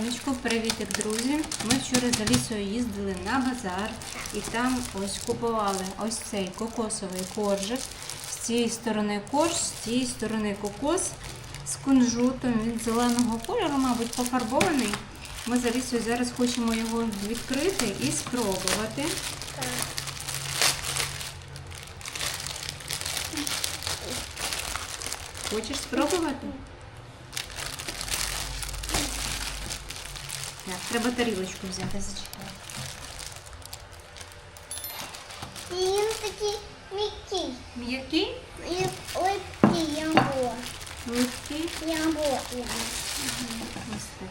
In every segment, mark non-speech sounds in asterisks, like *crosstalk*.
Раночку, привітик, друзі. Ми вчора за лісою їздили на базар і там ось купували ось цей кокосовий коржик. З цієї сторони корж, з цієї сторони кокос з кунжутом. Він зеленого кольору, мабуть, пофарбований. Ми за лісою зараз хочемо його відкрити і спробувати. Хочеш спробувати? Так, треба тарілочку взяти, зачекай. Він такий м'який. М'який, І липкий ямбо. липкий. Ямбо. Ось так.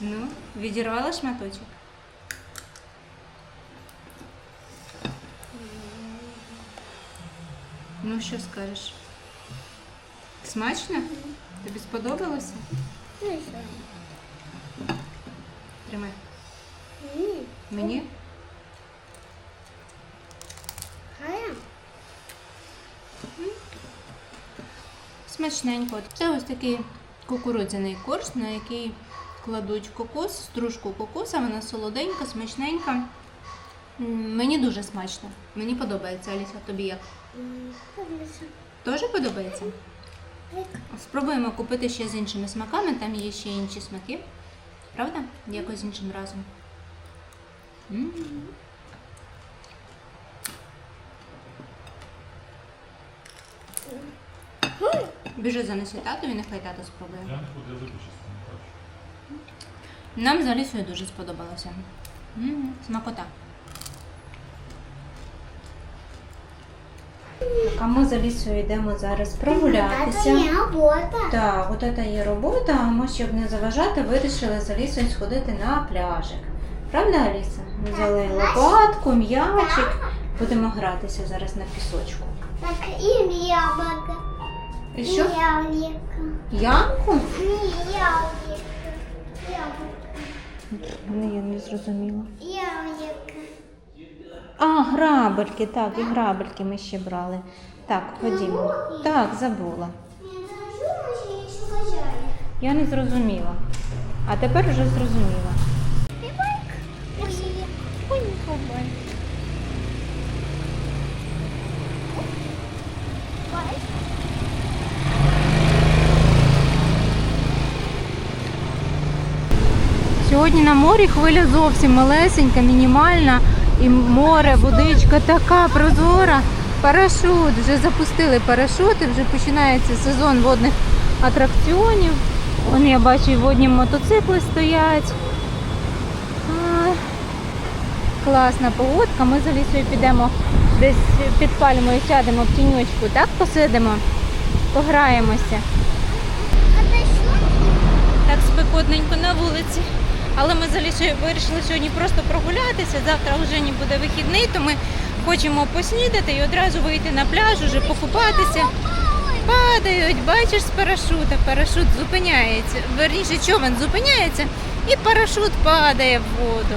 Ну, відірвала шматочок? Ну, що скажеш? Смачно? Тобі сподобалося? Ну і? Тримай. Мені? Смачненько. Це ось такий кукурудзяний корж, на який кладуть кокос, стружку кокоса, вона солоденька, смачненька. М, Мені дуже смачно. Мені подобається, Аліса, тобі як? М. Теж подобається? Спробуємо купити ще з іншими смаками, там є ще інші смаки. Правда? Якось іншим разом. М. Біжи занеси татові, нехай тато спробує. Я не буду, я виключу. Нам з Алісою дуже сподобалося. М, Смакота. Так, а ми з Алісою йдемо зараз Це прогулятися. не робота. Так, от це є робота, а ми, щоб не заважати, вирішили з Алісою сходити на пляжик. Правда, Аліса? Ми Взяли лопатку, м'ячик. Будемо гратися зараз на пісочку. Так і яблуко. І що? Яблуко. Ямку? Ні, яблуко. Яблуко. Ну, я не зрозуміла. Яблуко. А, грабельки, так, і грабельки ми ще брали. Так, ходімо. Так, забула. Я не зрозуміла. А тепер вже зрозуміла. Сьогодні на морі хвиля зовсім малесенька, мінімальна. І море, водичка така прозора. Парашут. Вже запустили парашути, вже починається сезон водних атракціонів. Вон я бачу, і водні мотоцикли стоять. Класна погодка. Ми за лісою підемо десь під пальмою сядемо в тіньочку, так посидимо, пограємося. Так спекотненько на вулиці. Але ми вирішили сьогодні просто прогулятися. Завтра вже не буде вихідний, то ми хочемо поснідати і одразу вийти на пляж, уже покупатися. Падають, бачиш з парашута. Парашут зупиняється. Верніше, човен зупиняється і парашут падає в воду.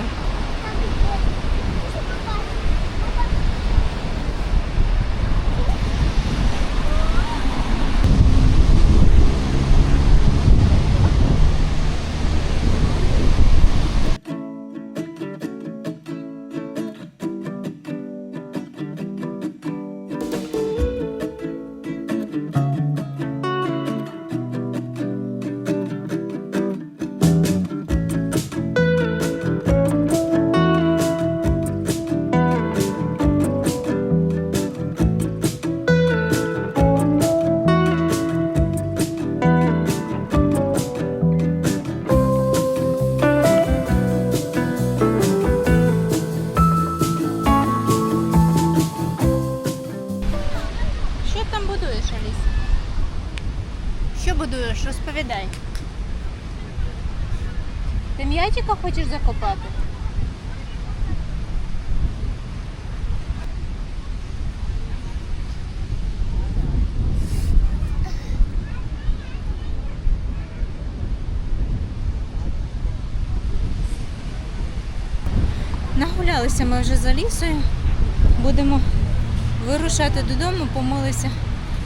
Що будуєш? Розповідай. Ти м'ячика хочеш закопати? Нагулялися ми вже за лісою. Будемо вирушати додому, помилися.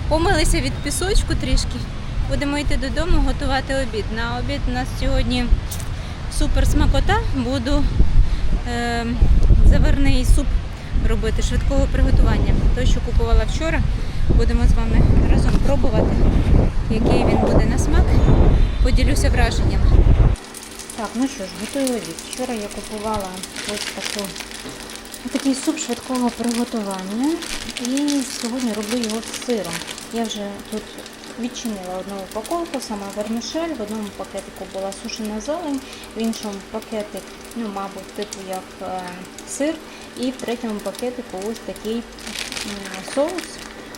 Помилися від пісочку трішки. Будемо йти додому, готувати обід. На обід у нас сьогодні супер смакота. Буду е, заварний суп робити швидкого приготування. Той, що купувала вчора, будемо з вами разом пробувати, який він буде на смак. Поділюся враженнями. Так, ну що ж, готую обід. Вчора я купувала ось таку, такий суп швидкого приготування. І сьогодні роблю його з сиром. Я вже тут відчинила одну упаковку, сама вермішель. В одному пакетику була сушена зелень, в іншому пакетик, ну, мабуть, типу як е, сир. І в третьому пакетику ось такий соус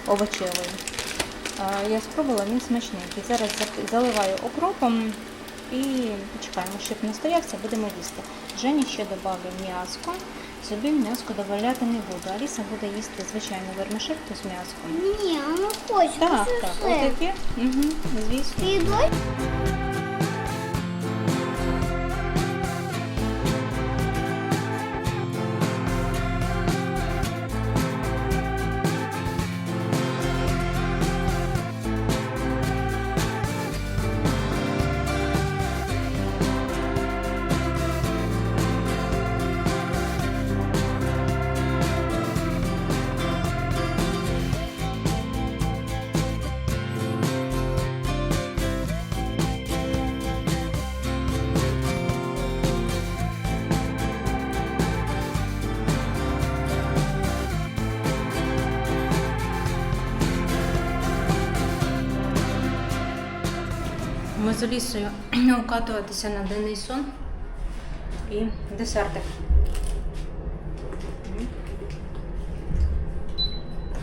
овочевий. Е, Я спробувала, він смачненький. Зараз заливаю окропом і почекаємо, щоб настоявся, будемо їсти. Жені ще додавлю м'яско. Собі м'яско додавати не буду. Аліса буде їсти звичайну вермишельку з м'яском. Ні, а не хочу. Так, так, отаке. Угу, звісно. З Алісою *clears throat* укатуватися на денний сон і десертик.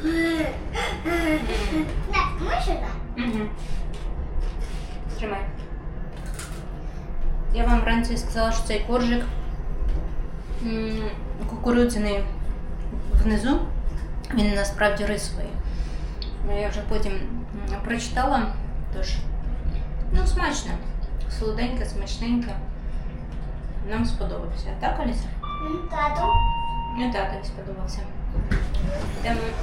Ми. Угу. Тримай. Я вам вранці сказала, що цей коржик кукурудзяний внизу. Він насправді рисовий. Я вже потім прочитала, тож ну смачно. Солоденьке, смачненьке. Нам сподобався. Так, Аліса? М, Тату. І татові сподобався.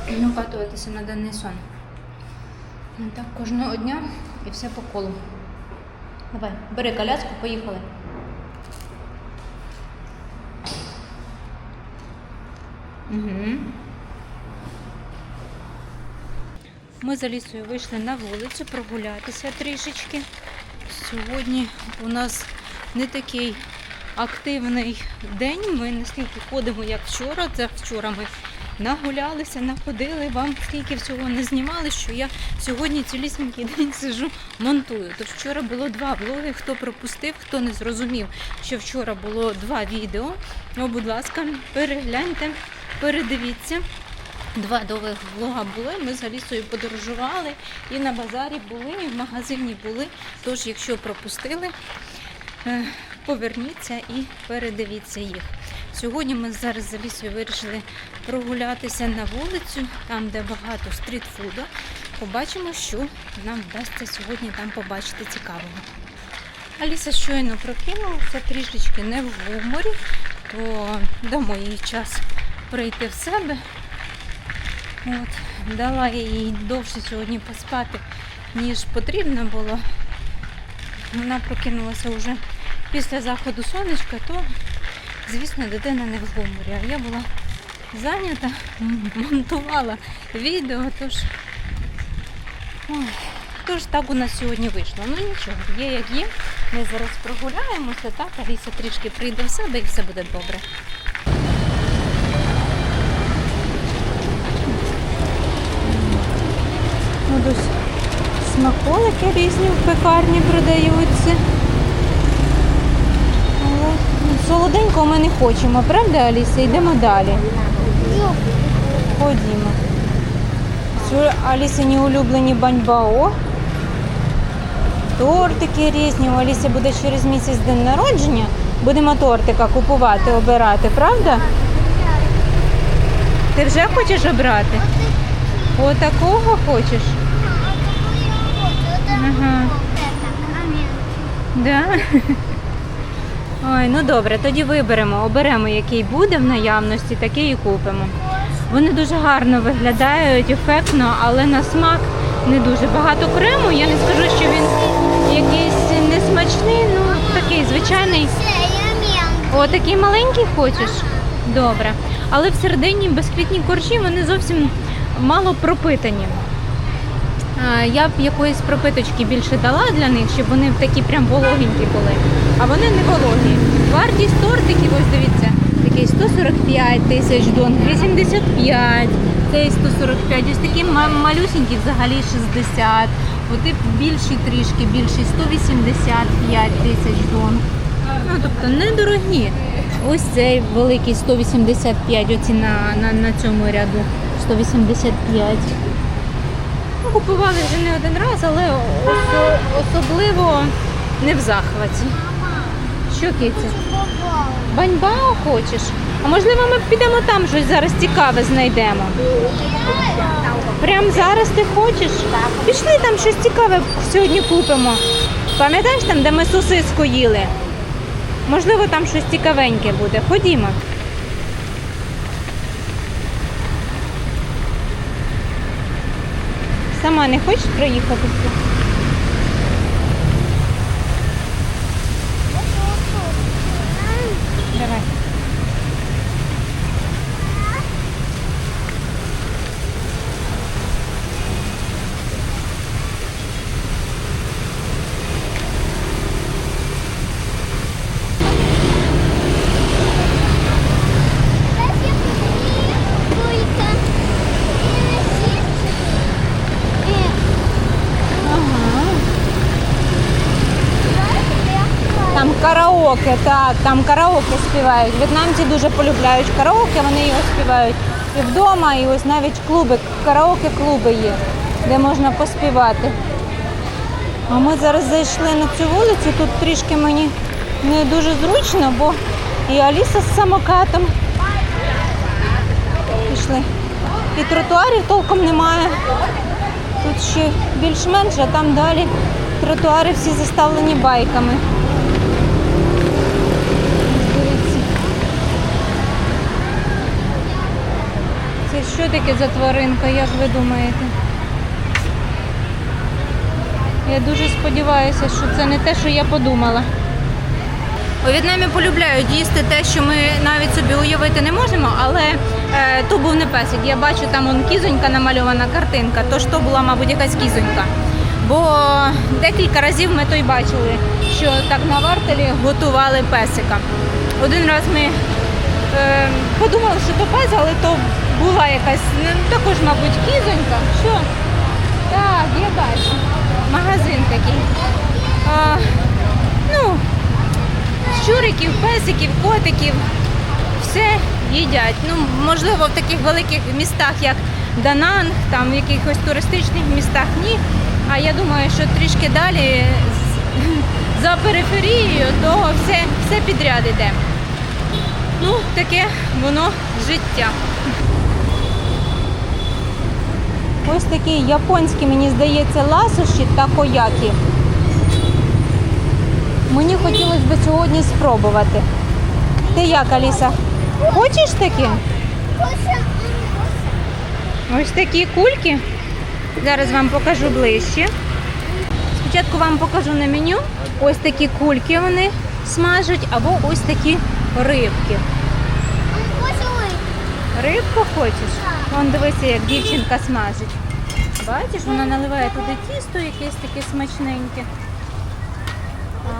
Йдемо укатуватися на денний сон. Так, кожного дня і все по колу. Давай, бери коляску, поїхали. Угу. Ми з Алісою вийшли на вулицю прогулятися трішечки. Сьогодні у нас не такий активний день. Ми не стільки ходимо, як вчора. Це вчора ми нагулялися, находили вам стільки всього не знімали, що я сьогодні цілісінький день сижу, монтую. Тож вчора було два влоги. Хто пропустив, хто не зрозумів, що вчора було два відео. Ну, будь ласка, перегляньте, передивіться. Два довгих влога були. Ми з Алісою подорожували і на базарі були, і в магазині були. Тож, якщо пропустили, е, поверніться і передивіться їх. Сьогодні ми зараз з Алісою вирішили прогулятися на вулицю, там, де багато стрітфуду. Побачимо, що нам вдасться сьогодні там побачити цікавого. Аліса щойно прокинулася, трішечки не в гуморі, то дамо їй час прийти в себе. От, дала їй довше сьогодні поспати, ніж потрібно було. Вона прокинулася вже після заходу сонечка, то, звісно, дитина не в гуморі. А я була зайнята, монтувала відео, тож, ой, тож так у нас сьогодні вийшло. Ну нічого, є як є. Ми зараз прогуляємося, так, Аліса трішки прийде в себе і все буде добре. Ну, ось смаколики різні в пекарні продаються. Ну, солоденького ми не хочемо, правда, Аліса? Йдемо далі. Ходімо. Це Алісині улюблені баньбао. Тортики різні. У Аліси буде через місяць день народження. Будемо тортика купувати, обирати, правда? Ти вже хочеш обрати? Отакого хочеш? Да? Ой, ну добре, тоді виберемо, оберемо, який буде в наявності, такий і купимо. Вони дуже гарно виглядають, ефектно, але на смак не дуже багато крему. Я не скажу, що він якийсь несмачний, ну такий звичайний. О, такий маленький хочеш? Добре. Але всередині безквітні коржі вони зовсім мало пропитані. Я б якоїсь пропиточки більше дала для них, щоб вони такі прям вологенькі були. А вони не вологі. Вартість тортиків, ось дивіться, такий 145 тисяч дон, 85, цей 145, ось такі ма- малюсенькі взагалі 60. Оти більші трішки, більші 185 тисяч дон. Ну, тобто недорогі. Ось цей великий 185, оці на, на, на цьому ряду 185. Купували вже не один раз, але осо- особливо не в захваті. Що киця? Баньбао хочеш? А можливо ми підемо там щось зараз цікаве знайдемо. Прям зараз ти хочеш? Пішли там щось цікаве сьогодні купимо. Пам'ятаєш там, де ми сосиску їли? Можливо, там щось цікавеньке буде. Ходімо. Сама не хочеш проїхатися? Давай. Ага. Там так, там караоке співають. В'єтнамці дуже полюбляють караоке, вони його співають і вдома, і ось навіть клуби, караоке-клуби є, де можна поспівати. А ми зараз зайшли на цю вулицю, тут трішки мені не дуже зручно, бо і Аліса з самокатом пішли. І тротуарів толком немає. Тут ще більш-менш, а там далі тротуари всі заставлені байками. Що таке за тваринка, як ви думаєте? Я дуже сподіваюся, що це не те, що я подумала. У В'єтнамі полюбляють їсти те, що ми навіть собі уявити не можемо, але е, то був не песик. Я бачу, там он кізонька намальована картинка, тож то була, мабуть, якась кізонька. Бо декілька разів ми то й бачили, що так на вартелі готували песика. Один раз ми е, подумали, що то пес, але то була якась ну, також, мабуть, кізонька. Що? Так, я бачу. Магазин такий. А, ну, щуриків, песиків, котиків. Все їдять. Ну, можливо, в таких великих містах, як Дананг, там в якихось туристичних містах ні. А я думаю, що трішки далі *laughs* за периферією, то все, все підряд іде. Ну, таке воно життя. Ось такі японські, мені здається, ласощі та коякі. Мені хотілося б сьогодні спробувати. Ти як, Аліса? Хочеш такі? Ось такі кульки. Зараз вам покажу ближче. Спочатку вам покажу на меню. Ось такі кульки вони смажать, або ось такі рибки. Рибку хочеш? Вон дивися, як дівчинка смажить. Бачиш, вона наливає туди тісто якесь таке смачненьке. А,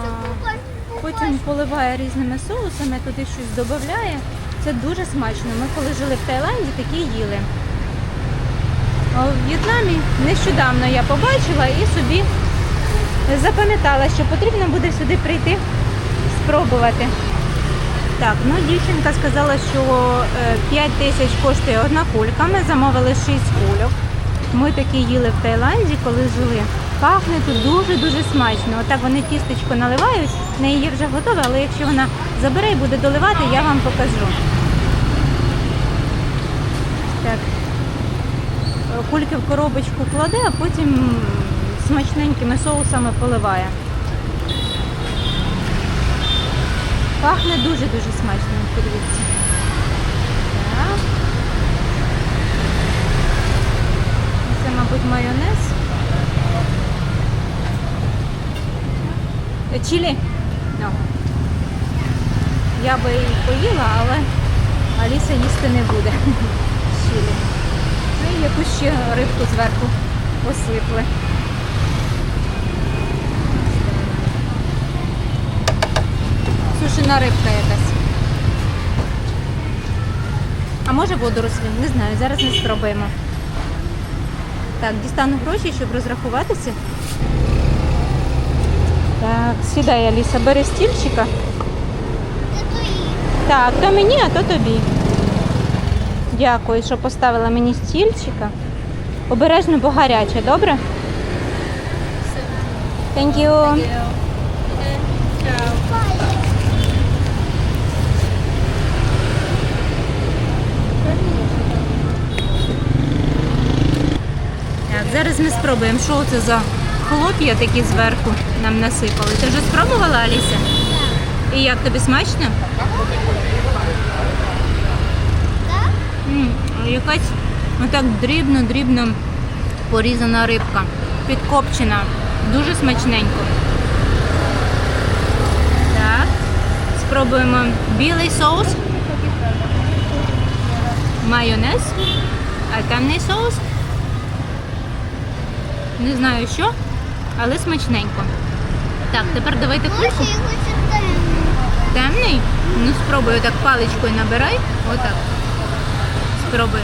Потім поливає різними соусами, туди щось додає. Це дуже смачно. Ми коли жили в Таїланді, такі їли. А в В'єтнамі нещодавно я побачила і собі запам'ятала, що потрібно буде сюди прийти спробувати. Так, ну дівчинка сказала, що е, 5 тисяч коштує одна кулька. Ми замовили 6 кульок. Ми такі їли в Таїланді, коли жили. Пахне тут дуже-дуже смачно. Отак вони тістечко наливають, в неї є вже готове, але якщо вона забере і буде доливати, я вам покажу. Так. Е, Кульки в коробочку кладе, а потім смачненькими соусами поливає. Пахне дуже-дуже смачно, подивіться. Так. Це, мабуть, майонез. Е, Чилі? Ну. Я би і поїла, але Аліса їсти не буде. *laughs* Чилі. Ну і якусь ще рибку зверху посипли. Сушена рибка якась. А може водорослі? Не знаю, зараз не спробуємо. Так, дістану гроші, щоб розрахуватися. Так, сідай, Аліса, бери стільчика. Так, то мені, а то тобі. Дякую, що поставила мені стільчика. Обережно, бо гаряче, добре? Thank you. Так, зараз ми спробуємо, що це за хлоп'я такі зверху нам насипали. Ти вже спробувала, Аліся? І як тобі смачно? Так? Якась отак дрібно-дрібно порізана рибка, підкопчена, дуже смачненько. Так, спробуємо білий соус, майонез, а темний соус. Не знаю що, але смачненько. Так, тепер давайте кульку. Темний? Ну спробуй так паличкою набирай. Отак. Спробуй.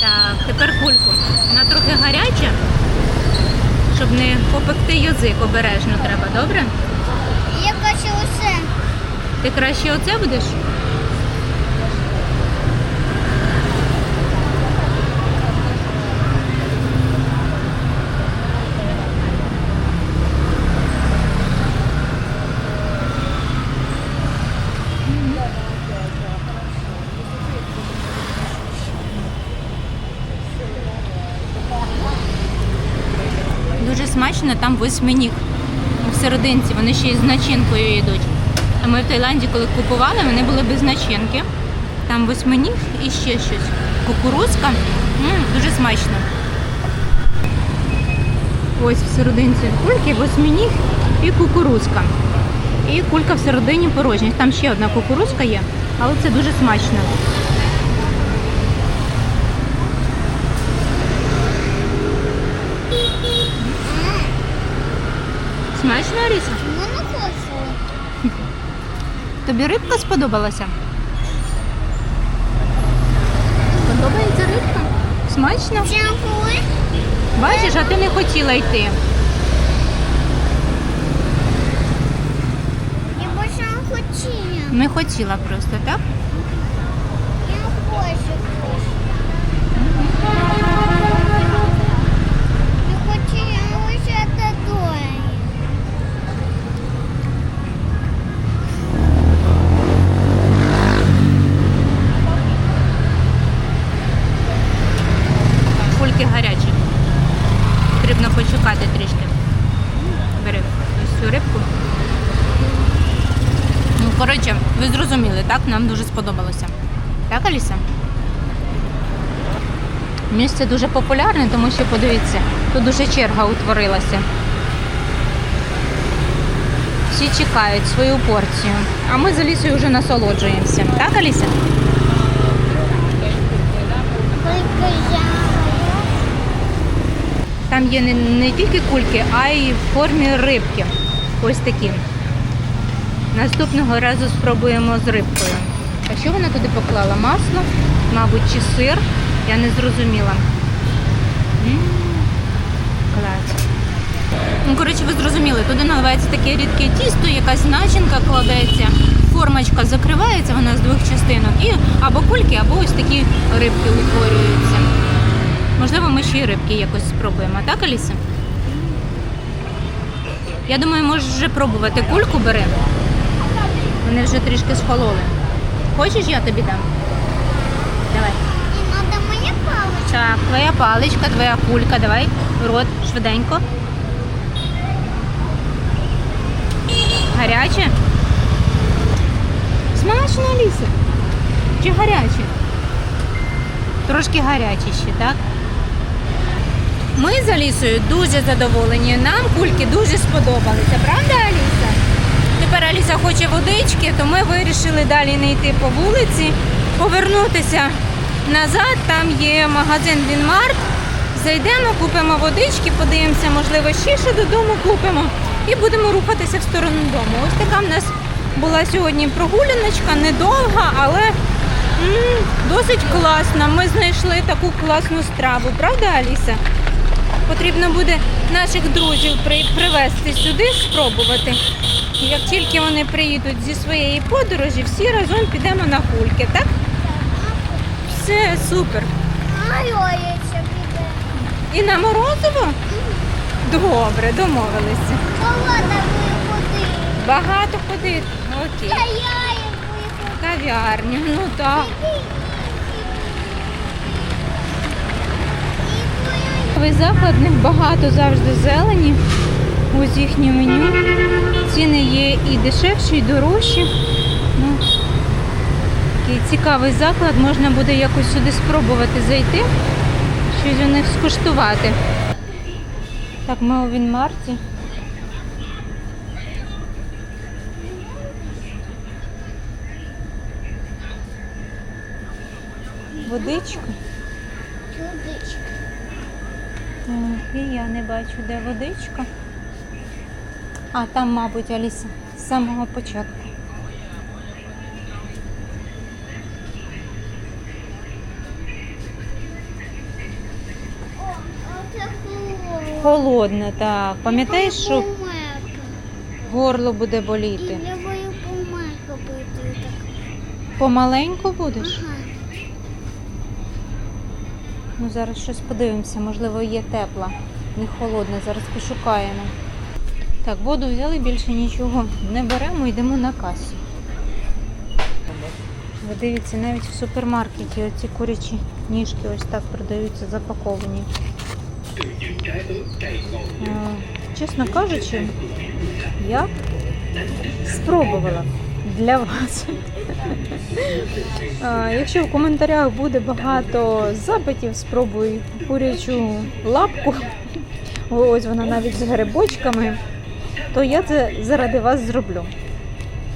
Так, тепер кульку. Вона трохи гаряча, щоб не попекти язик обережно треба, добре? Я хочу усе. Ти краще оце будеш? Дуже там восьминіг в серединці, вони ще й з начинкою йдуть. А ми в Таїланді, коли купували, вони були без начинки. Там восьминіг і ще щось. Кукурузка. Дуже смачно. Ось в серединці кульки восьминіг і кукурузка. І кулька в середині порожня. Там ще одна кукурузка є, але це дуже. Смачно, Аріса? Ну, не хочу. Тобі рибка сподобалася? Подобається рибка? Смачно? Дякую. Бачиш, а ти не хотіла йти. Я більше не хотіла. Не хотіла просто, так? Я хочу. Я хотіла лише додому. Кульки гарячі. Потрібно почекати трішки. Бери ось цю рибку. Ну, коротше, ви зрозуміли, так? Нам дуже сподобалося. Так, Аліса? Місце дуже популярне, тому що подивіться, тут дуже черга утворилася. Всі чекають свою порцію. А ми з Алісою вже насолоджуємося. Так, Аліса? Там є не, не тільки кульки, а й в формі рибки. Ось такі. Наступного разу спробуємо з рибкою. А що вона туди поклала? Масло, мабуть, чи сир? Я не зрозуміла. Ну, коротше, ви зрозуміли, туди наливається таке рідке тісто, якась начинка кладеться, формочка закривається, вона з двох частинок, і або кульки, або ось такі рибки утворюються. Можливо, ми ще й рибки якось спробуємо, так, Аліса? Я думаю, можеш вже пробувати кульку бери. Вони вже трішки схололи. Хочеш, я тобі дам? Давай. Так, твоя паличка, твоя кулька, давай, в рот, швиденько. Гаряче? Смачно, Аліса? Чи гаряче? Трошки гаряче ще, так? Ми з Алісою дуже задоволені. Нам кульки дуже сподобалися, правда, Аліса? Тепер Аліса хоче водички, то ми вирішили далі не йти по вулиці, повернутися назад. Там є магазин Вінмарт. Зайдемо, купимо водички, подивимося, можливо, ще що додому купимо і будемо рухатися в сторону дому. Ось така в нас була сьогодні прогуляночка, недовга, але м, досить класна. Ми знайшли таку класну страву, правда, Аліса? Потрібно буде наших друзів привезти сюди, спробувати. Як тільки вони приїдуть зі своєї подорожі, всі разом підемо на кульки, так? Все супер. І на морозиво? Добре, домовилися. Багато ходити. Окей. Кав'ярню, ну так. Новий заклад, в багато завжди зелені. Ось їхнє меню. Ціни є і дешевші, і дорожчі. Ну, такий цікавий заклад, можна буде якось сюди спробувати зайти, щось у них скуштувати. Так, ми у Вінмарті. Водичка. Водичка. Так, і я не бачу, де водичка. А, там, мабуть, Аліса, з самого початку. Холодно. Так. Пам'ятаєш, що горло буде боліти? я бою помека бити так. Помаленьку будеш? Ага. Ну, зараз щось подивимося, можливо, є тепла, не холодна. Зараз пошукаємо. Так, воду взяли, більше нічого не беремо, йдемо на касу. Ви дивіться, навіть в супермаркеті оці курячі ніжки ось так продаються запаковані. Е, Чесно кажучи, я спробувала для вас. Якщо в коментарях буде багато запитів, спробуй курячу лапку. Ось вона навіть з грибочками, то я це заради вас зроблю.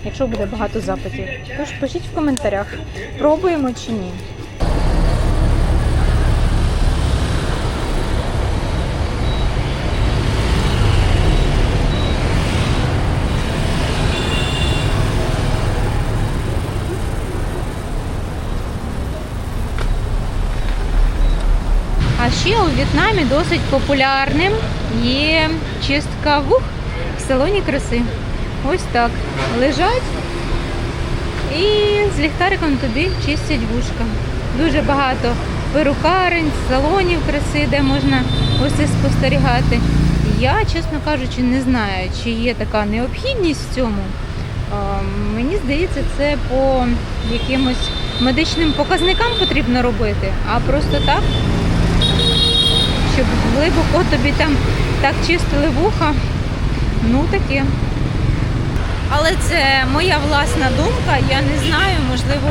Якщо буде багато запитів. Тож пишіть в коментарях, пробуємо чи ні. Ще у В'єтнамі досить популярним є чистка вух в салоні краси. Ось так. Лежать і з ліхтариком тобі чистять вушка. Дуже багато перукарень, салонів краси, де можна ось спостерігати. Я, чесно кажучи, не знаю, чи є така необхідність в цьому. Мені здається, це по якимось медичним показникам потрібно робити, а просто так щоб глибоко тобі там так чистили вуха. Ну таке. Але це моя власна думка. Я не знаю, можливо,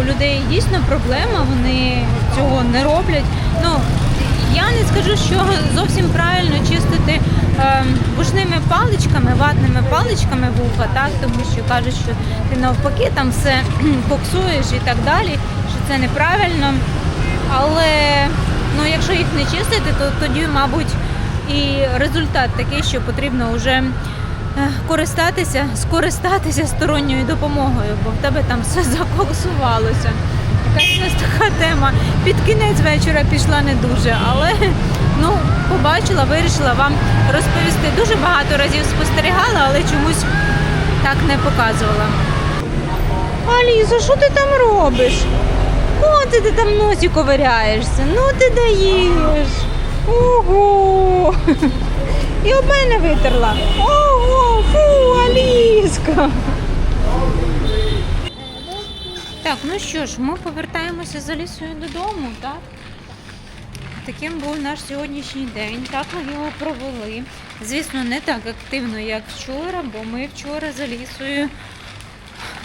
у- людей дійсно проблема, вони цього не роблять. Ну, я не скажу, що зовсім правильно чистити е, вушними паличками, ватними паличками вуха, так, тому що кажуть, що ти навпаки там все *clears throat* коксуєш і так далі, що це неправильно. Але ну, якщо їх не чистити, то тоді, мабуть, і результат такий, що потрібно вже е, користатися, скористатися сторонньою допомогою, бо в тебе там все *laughs* закоксувалося. Якась у нас така тема. Під кінець вечора пішла не дуже, але ну, побачила, вирішила вам розповісти. Дуже багато разів спостерігала, але чомусь так не показувала. Аліза, що ти там робиш? О, ти, ти там носі ковиряєшся. Ну ти даєш. Ого. І об мене витерла. Ого, фу, Аліска. Так, ну що ж, ми повертаємося з Алісою додому, так? Таким був наш сьогоднішній день. Так ми його провели. Звісно, не так активно, як вчора, бо ми вчора з Алісою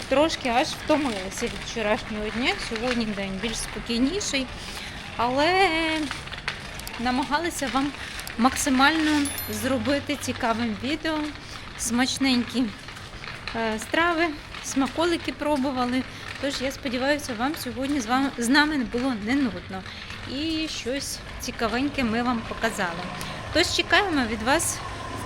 трошки аж втомилися від вчорашнього дня. Сьогодні день більш спокійніший, але намагалися вам максимально зробити цікавим відео, смачненькі е, страви, смаколики пробували. Тож я сподіваюся, вам сьогодні з вами з нами було не нудно і щось цікавеньке ми вам показали. Тож чекаємо від вас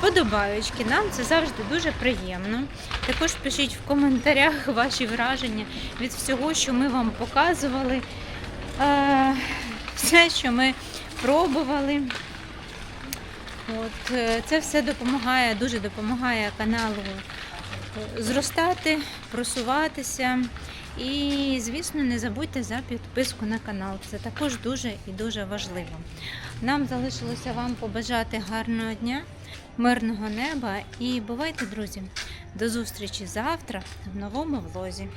вподобаючки. Нам це завжди дуже приємно. Також пишіть в коментарях *laughs* ваші враження від всього, що ми вам показували. Е, Все, що ми пробували. От, е, це все допомагає, дуже допомагає каналу е, зростати, просуватися. І, звісно, не забудьте за підписку на канал. Це також дуже і дуже важливо. Нам залишилося вам побажати гарного дня, мирного неба і бувайте, друзі! До зустрічі завтра в новому влозі.